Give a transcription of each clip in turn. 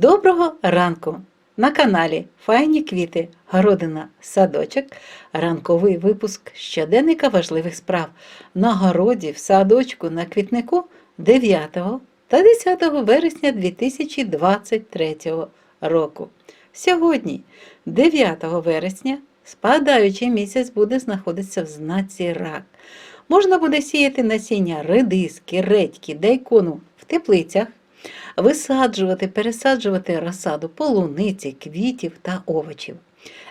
Доброго ранку! На каналі Файні квіти, городина, садочок, ранковий випуск щоденника важливих справ на городі, в садочку, на квітнику 9 та 10 вересня 2023 року. Сьогодні, 9 вересня, спадаючий місяць буде знаходитися в знаці рак. Можна буде сіяти насіння редиски, редьки, дайкону в теплицях, висаджувати, пересаджувати розсаду полуниці, квітів та овочів,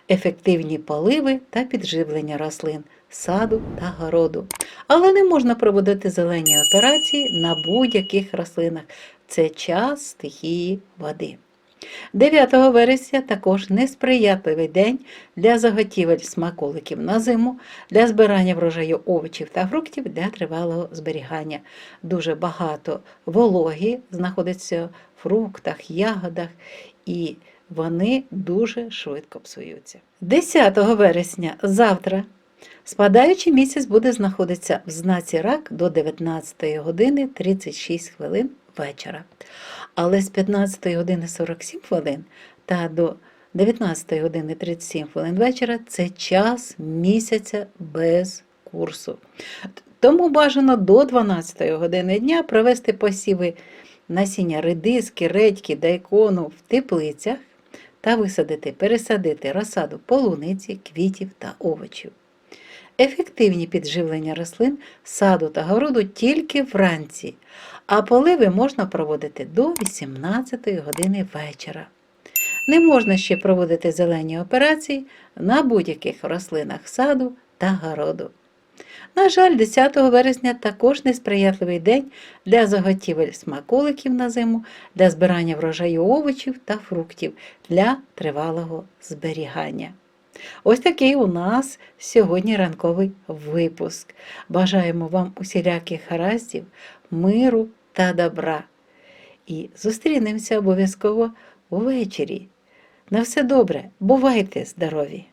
ефективні поливи та підживлення рослин, саду та городу. Але не можна проводити зелені операції на будь-яких рослинах. Це час стихії води. 9 вересня також несприятливий день для заготівель смаколиків на зиму, для збирання врожаю овочів та фруктів для тривалого зберігання. Дуже багато вологі знаходиться в фруктах, ягодах, і вони дуже швидко псуються. 10 вересня завтра спадаючий місяць буде знаходитися в знаці рак до 19 години 36 хвилин вечора. Але з 15 години 47 хвилин та до 19 години 37 хвилин вечора це час місяця без курсу. Тому бажано до 12 години дня провести посіви насіння редиски, редьки, дайкону в теплицях та висадити, пересадити розсаду полуниці, квітів та овочів. Ефективні підживлення рослин, саду та городу тільки вранці, а поливи можна проводити до 18 години вечора. Не можна ще проводити зелені операції на будь-яких рослинах саду та городу. На жаль, 10 вересня також несприятливий день для заготівель смаколиків на зиму, для збирання врожаю овочів та фруктів для тривалого зберігання. Ось такий у нас сьогодні ранковий випуск. Бажаємо вам усіляких гараздів, миру та добра. І зустрінемося обов'язково увечері. На все добре, бувайте здорові!